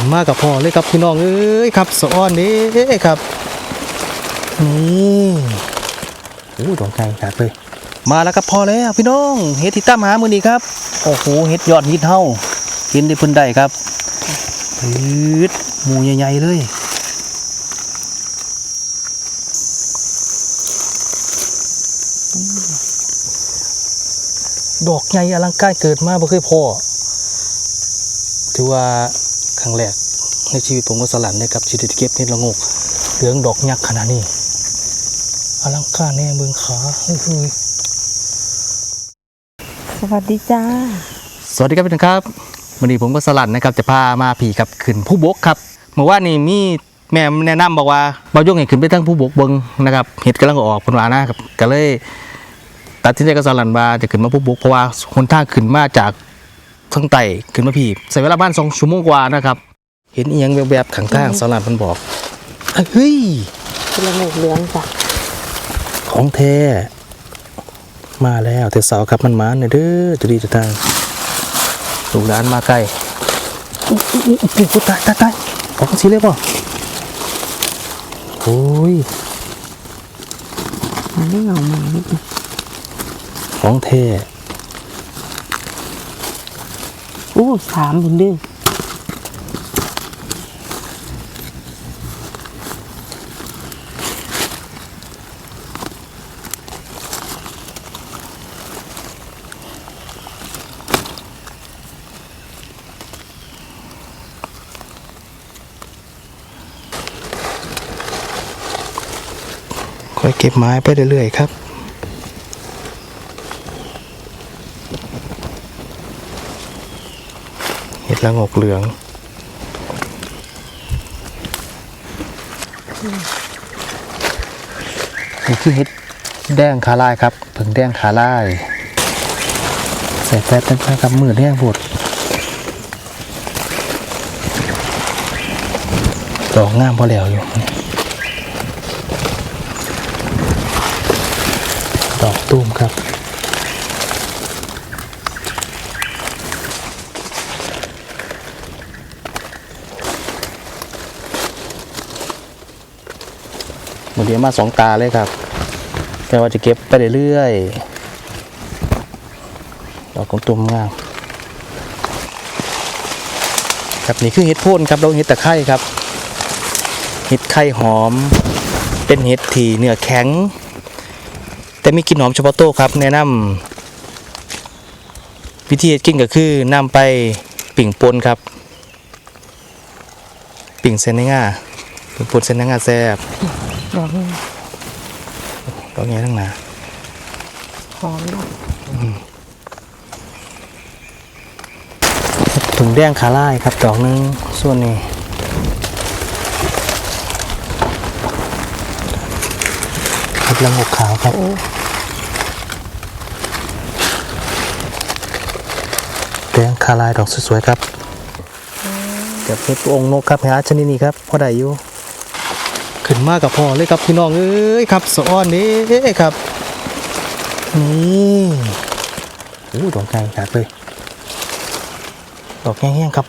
ขึ้นมากับพ่อเลยครับพี่น้องเอ้ยครับสะอ้อนนี่ครับนี่โอ้ดอกไก่ครับเลยมาแล้วครับพอแล้วพี่น้องเฮ็ดที่ตามหามือนี้ครับโอ้โหเฮ็ดยอดฮิตเฮากินได้เพิ่นได้ครับพืดหมูใหญ่ๆเลยดอกใหญ่อลังการเกิดมาบ่เคยพอถือว่า ครั้งแรกในชีวิตผมก็สลันได้ครับชีวิตเก็บเห็ดละโงกเหลืองดอกยักษ์ขนาดนี้อลังการแน่เบิ่งขาเฮ้ยสวัสดีจ้า สวัสดีครับพี่น้องครับวันนี้ผมก็สลัดนะครับจะพามาผีกับขึ้นผู้บกครับเมื่อวานนี้มีแม่แนะนำบอกว่าเบาโยงให้ขึ้นไปทั้งผู้บกเบิงนะครับเห็ดกำลังออกผลวานะครับก็เลยตัดสินใจกับสลันว่าจะขึ้นมาผู้บกเพราะว่าคนท่างขึ้นมาจาก ทั้งไต่ขึ้นมาผีใส่เวลาบ้านสองชั่วโมงกว่านะครับ เห็นเอียงแบบๆขังทางสลันมันบอกเฮ้ยเป็นละโงกเหลืองจ้ะของแท้มาแล้วแต่เสาครับมันมาเนี่ยเด้อจะดีจะตายลูกหลานมาใกล้อุ๊ยอุ๊ยอุ๊ยอุ๊ยตายตายตายออกสีเลยป่ะโอ้ยมันไม่เหงามันนิดนึงของแท้ โอ้สามบุญดื้อค่อยเก็บไม้ไปเรื่อยๆครับ เห็ดละงกเหลืองนี่คือเห็ดแดงขาลายครับผึ่งแดงขาลาย ใส่แป๊บตั้งแต่กับมือแดงปวดดอกงามพอแล้วอยู่ดอกตูมครับ มดเดียวมาสองตาเลยครับ แต่ว่าจะเก็บไปเรื่อยๆดอกของตุ่มงามครับนี่คือเห็ดพ่นครับเราเห็ดตะไคร้ครับเห็ดไข่หอม เป็นเห็ดที่เนื้อแข็ง แต่มีกลิ่นหอมเฉพาะโต๊ะครับ แนะนำวิธีกินก็คือนำไปปิ่งปนครับ ปิ่งเซนนง่าปิ่งปนเซนนง่าแซ่บ ดอกนี้ดอกใหญ่ทั้งหนาหอมดอกถุงแดงขาลายครับ ดอกหนึงส่วนนี้เห็ดละงกขาวครับโอ้แดงคาลายดอกสวยๆครับเดี๋ยวเพชรองค์นกครับหาชนิดนี้ครับพ่อได้อยู่ ขึ้นมากับพ่อเลยครับพี่น้องเอ้ยครับสะอ้อนนี่ครับนี่โอ้ดอกไก่ครับเลยดอกแห้งๆครับ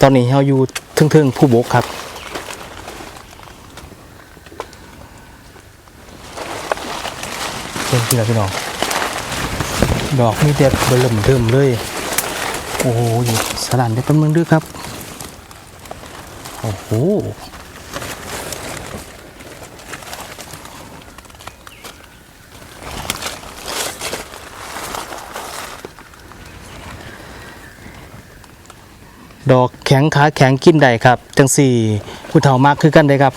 ตอนนี้เราอยู่ทึ่งๆผู้บกครับเพิ่มขึ้นพี่น้อง ดอกมีแต่เบลิ่มเทิมเลย โอ้โหสลันได้เป็นเมืองด้วยครับ โอ้โหดอกแข็งขาแข็งกินได้ครับจังสี่ผู้เฒ่ามากคือกันได้ครับ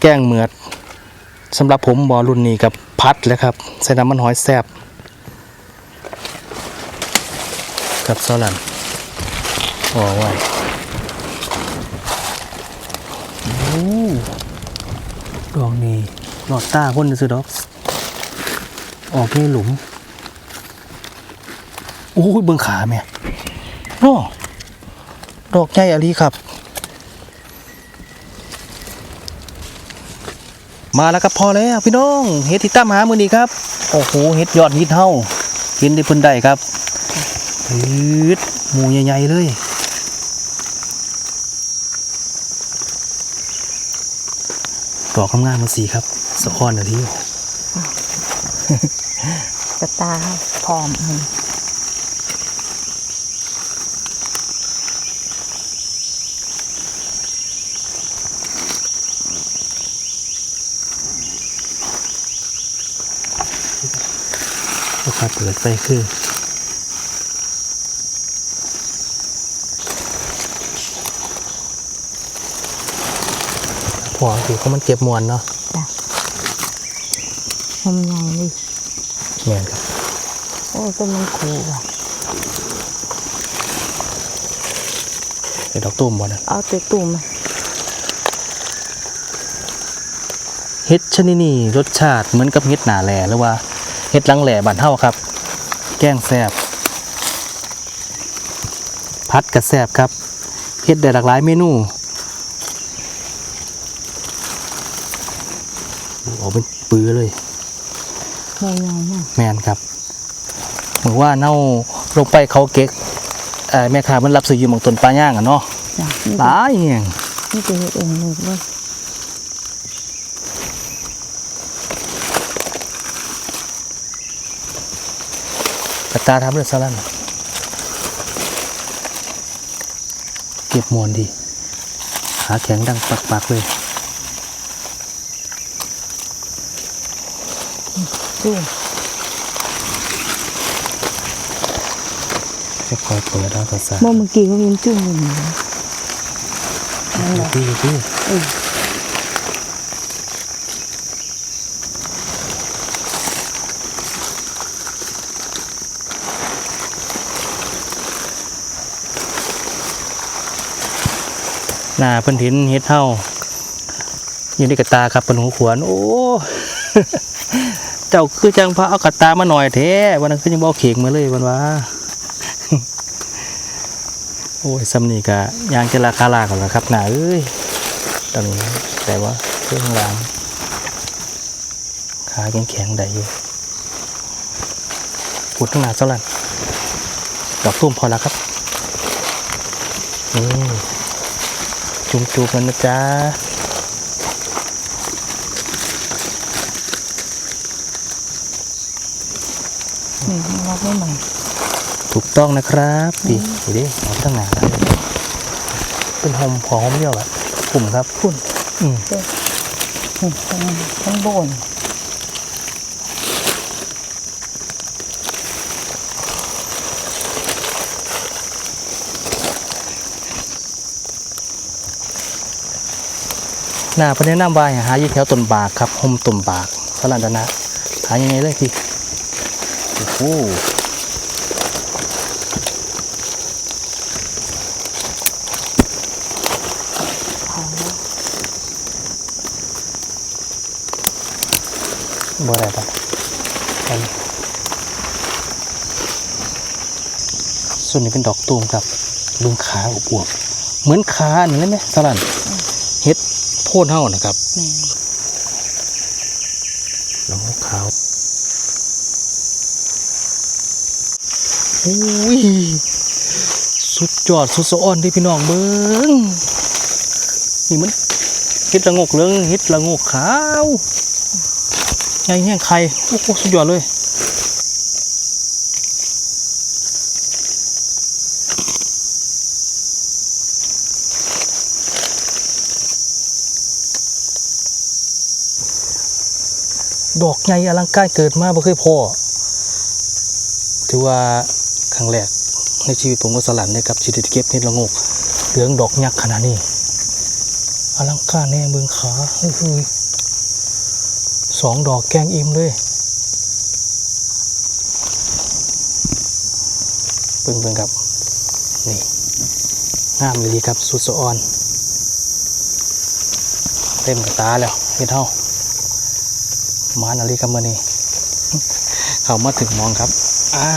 แกล้งเหมือดสำหรับผมบอรุ่นนี้กับพัดแล้วครับใส่น้ำมันหอยแซบ กับซลันโอ้ไว้โอ้ดอกนี้หลอดตาคนซื้อดอก ออกในหลุม โอ้ยเบิ่งขาแม่โอ้ดอกใหญ่อลีครับ มาแล้วครับพอแล้วพี่น้อง เฮ็ดที่ตามหามือนี้ครับ โอ้โห เฮ็ดยอดฮิตเฮากินได้เพิ่นได้ครับ อืดหมูใหญ่ๆเลยดอกงามๆมันสีครับสะออนหน่อยทีกระตาพร้อมอืมลูกค้าเปิดไฟคือ พอคือเขามันเก็บมวนเนาะจ้ะทำไงดิแม่นครับ โอ้ต้นมันคูว่ะเป็นดอกตุ้มบ่นั่นเอาแต่ตุ่มมาเฮ็ดชนิดนี้รสชาติเหมือนกับเฮ็ดหนาแหล่หรือว่าเฮ็ดหลังแหล่บ้านเฮาครับ แกงแซ่บพัดกระแซ่บครับเฮ็ดได้หลากหลายเมนู โอ้เป็นปื้อเลยใหญ่ๆนะแมนครับเหมือนว่าเน่าลงไปเขาเก๊กเอ่อแม่ค้ามันรับซื้ออยู่หมองต้นปลาย่างอะเนาะจ้ะนี่หลายเงี้ยงนี่จะเห็ดเองเลยเลยกระตาทำเรื่องสลันเก็บมวนดี หาแข็งดังปักๆเลย ตุ่มจะคอยเปิดเอาภาษาเมื่อเมื่อกี้ก็มีจุ่มอยู่นี่นะนั่นแหละพี่พี่เออหน้าเพิ่นเห็นเฮ็ดเฮาอยู่ในกระตาครับเพิ่นหูขวานโอ้เจ้าคือจังพระเอากระตามาหน่อยแท้วันนั้นคือยังบ่เอาเข่งมาเลยวันว่าโอ้ยซ้ำนีกะยางจะราคาลากันแล้วครับหนาเอ้ยตอนนี้แต่ว่าเครื่องหลังขาแข็งแข็งๆได้อยู่พูดตั้งนานเท่าไหร่ดอกตุ้มพอแล้วครับนี่จุ่มจูบมันนะจ๊ะ นี่มันรับไม่ใหม่ถูกต้องนะครับดีดีดิเอาตั้งนานแล้วเป็นหอมหอมเดียวแบบกลุ่มครับคุณอืมนี่ตรงข้างบนหน้าเพนแนะนำว่าให้หาอยู่แถวต้นบากครับหอมต้นบากสลันดานะหายังไงเลยพี่ โอ้โหเอาแล้วบ่ได้ปะส่วนนี้เป็นดอกตูมครับลุงขาอวบเหมือนขาอันนี้เลยไหมสลันเฮ็ดโพนเฮานะครับ แม่ น้องขาว อุ้ยสุดยอดสุดสะอ้อนที่พี่น้องเบิ้งนี่มันเฮ็ดละงกเรื่องเฮ็ดละงกขาวใหญ่แห้งไข่โอ้โหสุดยอดเลยดอกใหญ่อลังการเกิดมาบ่เคยพอถือว่า ครั้งแรกในชีวิตผมก็สลันได้กับชีวิตเก็บเห็ดละงกเหลืองดอกยักษ์ขนาดนี้อลังการแน่เมืองขาเฮ้ยสองดอกแกงอิ่มเลยเบิ่งเบิ่งครับ นี่งามเลยครับสุดสะออน เต็มกระตาแล้วเฮ็ดเท่ามานาฬิกามื่อนี้เข้ามาถึงมองครับ อ่า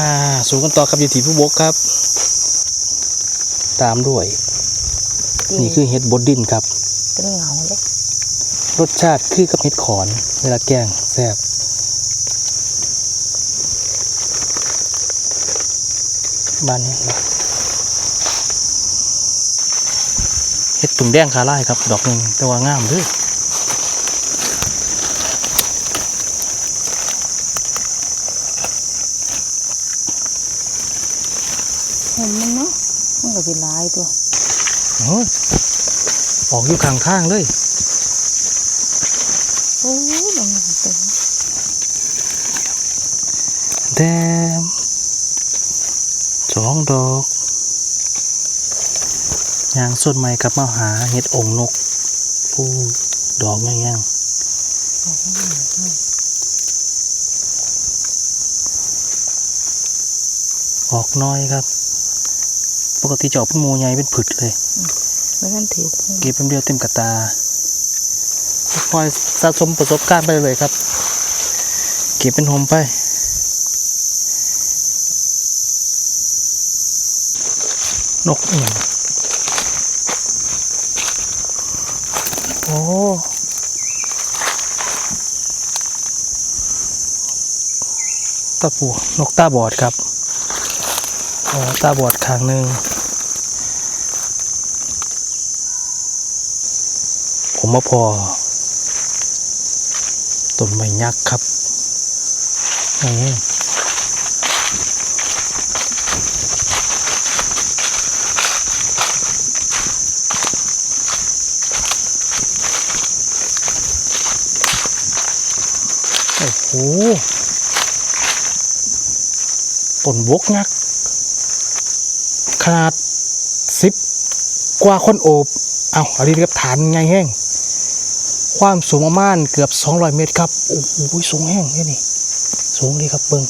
สูงกันต่อครับอยู่ที่ผู้บกครับ ตามด้วย นี่คือเห็ดบดดินครับเป็นเหงาเลยบรสชาติคือกับเห็ดขอน เวลาแกงแซ่บบ้านนี้บ่เห็ดตุ่มแดงคาไล่ครับ ดอกหนึ่งแต่ว่างามเด้วย เห็นมันเนาะ มันก็เป็นหลายตัวโอ้ยออกอยู่ข้างข้างๆเลยโอ้ยมันเต็มแดมสองดอกยางส้นไม้กลับมาหาเห็ดองค์นก ผู้ดอกยังยังออกน้อยครับ ปกติจะออกเป็นหมูใหญ่เป็นผึดเลยไม่กันถือเก็บเป็นเดียวเต็มกระตาคอยสะสมประสบการณ์ไปเลยครับ เก็บเป็นโฮมไปนกเอียงโอ้ตาปูนกตาบอดครับอ๋อ ตาบอดข้างหนึ่งผมมาพอต้นไม้ยักษ์ครับนี่โอ้โหต้นบกยักษ์ ขนาดสิบกว่าคนโอบ เอาอันนี้เรียกฐานไงแห้ง ความสูงประมาณเกือบ 200 เมตรครับ โอ้โหสูงแห้งเลยนี่สูงเลยครับเบิง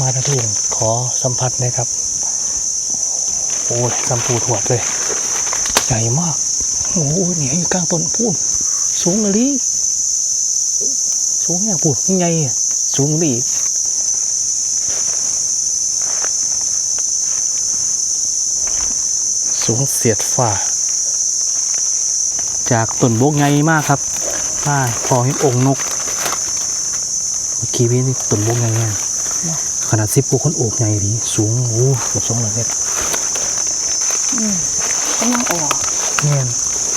มาทันทีขอสัมผัสนะครับ โอ้ยสัมปูถวดเลย ใหญ่มาก โอ้โหนี่อยู่กลางต้นพูนสูงเลย สูงอย่างพูดใหญ่อะสูงเลยอีกสูงเสียดฝ่า จากต้นโบกไงมากครับมาพอเห็นองค์นกเมื่อกี้พี่นี่ต้นโบกไงเนี่ยขนาดสิบกว่าคนโอบไงดีสูงโอ้เกือบสองร้อยเมตรอืมกำลังออกแน่น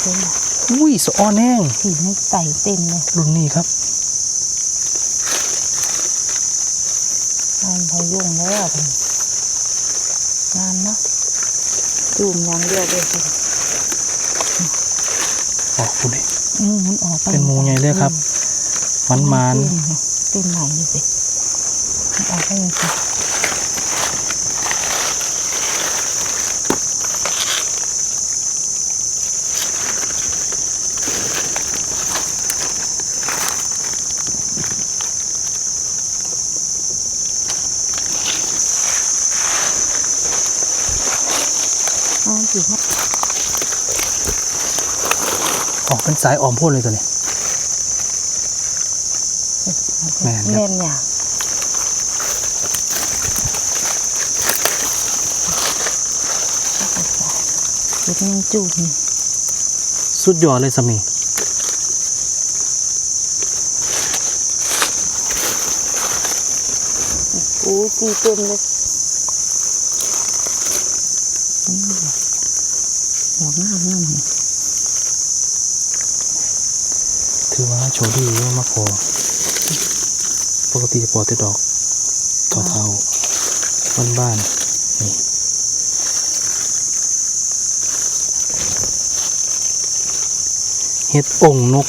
เห็นไหมอุ้ยสะอ้อนแห้งสีไม่ใส่เต็มเลยรุ่นนี้ครับ งานพอยุ่งแล้วอะงานเนาะจูมอย่างเดียวเลยสิออกคุณดิอืมมันออกไปเป็นหมูใหญ่เลยครับ มันมันเต็มไหนดูสิมันออกไปยังไง ออกเป็นสายอ่อมพ่นเลยตัวนี้แม่นครับแม่นอย่างเด็กยังจูบนี่สุดยอดเลยสามีโอ้ยจีเต็มเลยอืมดอกงามงามนี่ถือว่า โชดี้มากพอปกติจะปอแต่ดอกเทาๆบ้านๆนี่เห็ดองนก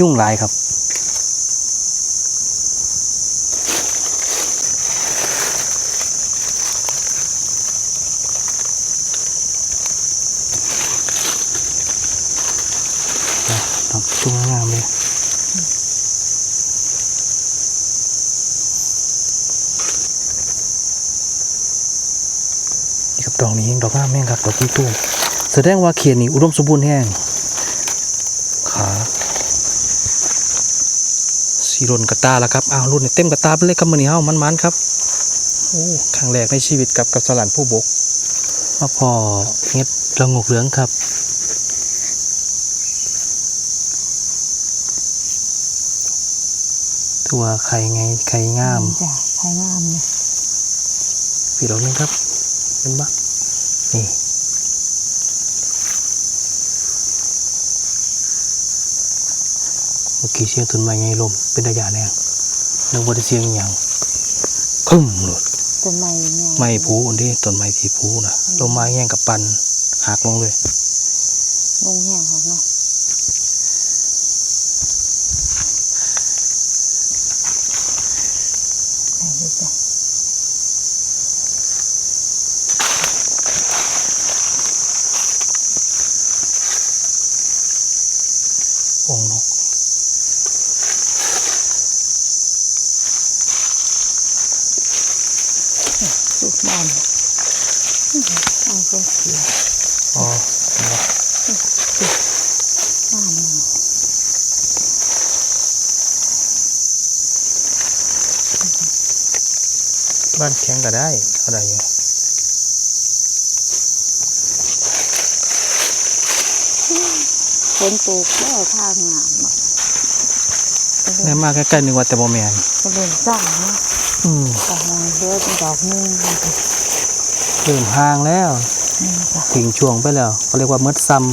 ยุ่งหลายครับ ชุ่มงามเลยนี่ครับดอกนี้ดอกงามแม่งครับดอกที่ตู้แสดงว่าเขียนนี่อุดมสมบูรณ์แห้ง สีรนกระตาแล้วครับอ้าวรุ่นนี่เต็มกระตาไปเลยครับมือนี้เฮ้ามันๆครับโอ้ครั้งแรกในชีวิตกับกับสลันผู้บกมาพอเฮ็ดระงกเหลืองครับถือว่าไข่ไงไข่งามจ้ะไข่งามเลยปีดอกนึงครับเป็นบ้านี่ เมื่อกี้เสียงต้นไม้ไงลมเป็นระยะแรงนึกว่าได้เสียงอหย่างพึ่มหลุดต้นไม้เนี่ยไม้ผูอันนี้ต้นไม้ที่ผูนะลมไม้แห้งกับปันหักลงเลยลงแห้งของเนาะไปเลยจ้ะ องค์นก สุด บ้านเอาคนเสียอ๋อบ้านเนาะบ้านแข็งก็ได้ก็ได้อยู่ฝนตกแล้วทางงามอะแน่มากใกล้ๆนึกว่าแต่บ่แมนก็เป็นสร้างเนาะอืม ดอกมันเยอะเป็นดอกหนึงมันก็เริ่มห่างแล้วนี่จ้ะทิ้งช่วงไปแล้วเขาเรียกว่าเมดซัม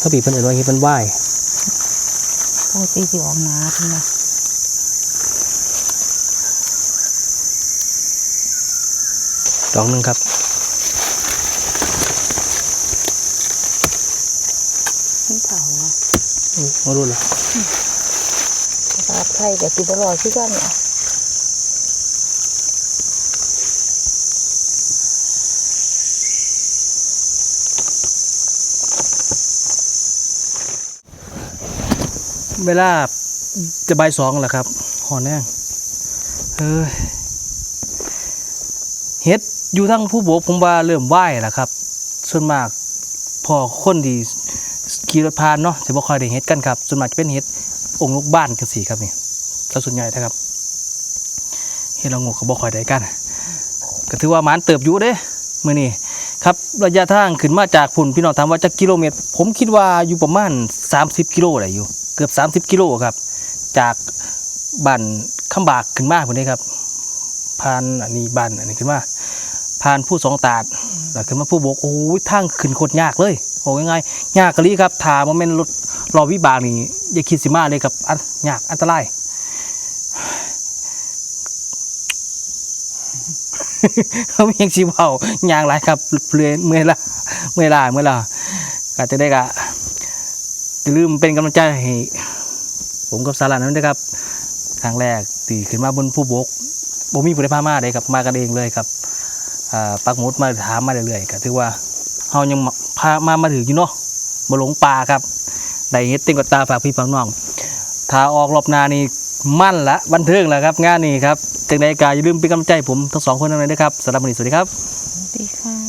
ถ้าปีเพิ่นเอ่ยว่าเฮ็ดมันไหวปกติสิออกหนาขึ้นมาดอกหนึงครับขึ้นเขาอะอืมมาดูเลย ตาไทยกับสิบรอดคือกันเนี่ยเวลาจะใบสองแล้วครับ หอแน่งเอ้ยเฮ็ดอยู่ทั้งผู้บกผมว่าเริ่มไหวแล้วครับ ส่วนมากพอคนที่ขี่รถผ่านเนาะจะบ่ค่อยได้เฮ็ดกันครับ ส่วนมากจะเป็นเฮ็ด องค์ลูกบ้านกันสิครับนี่แล้วส่วนใหญ่นะครับเฮ็ดละงกก็บ่คอยได้กัน ก็ถือว่ามานเติบอยู่เด้มื้อนี้ครับระยะทางขึ้นมาจากพุ่นพี่น้องถามว่าจักกิโลเมตร ผมคิดว่าอยู่ประมาณ 30 กิโลได้อยู่ เกือบ 30 กิโลครับ จากบ้านคำบากขึ้นมาพุ่นนี้ครับผ่านอันนี้บ้านอันนี้ขึ้นมาผ่านผู้สองตาดแล้วขึ้นมาผู้บกโอ้ยทางขึ้นโคตรยากเลยโอ้ยง่ายยากกะลีครับถามันเป็นรถ รอวิบากนี่อย่าคิดสิมาเลยครับอันยากอันตรายเขาเพียงสีเบายางไรครับเลือยเมื่อละเมื่อละเมื่อละก็จะได้กะอย่าลืมเป็นกำลังใจให้ผมกับสารานั้นด้วยครับครั้งแรกตีขึ้นมาบนผู้บกบ่มีผู้ใดพามาเลยครับมากันเองเลยครับอ่าปักหมุดมาถามมาเรื่อยๆก็ถือว่าเฮายังพามามาถึงอยู่เนาะบ่หลงป่าครับ ได้เฮ็ดเต็มกับตาฝากพี่ฝากน้องถ้าออกรอบหนานี่มั่นละบันเทิงแล้วครับ งานนี้ครับจังไดกาอย่าลืมเป็นกำลังใจผมทั้งสองคนนั้นเลยนะครับสำหรับวันนี้สวัสดีครับ สวัสดีค่ะ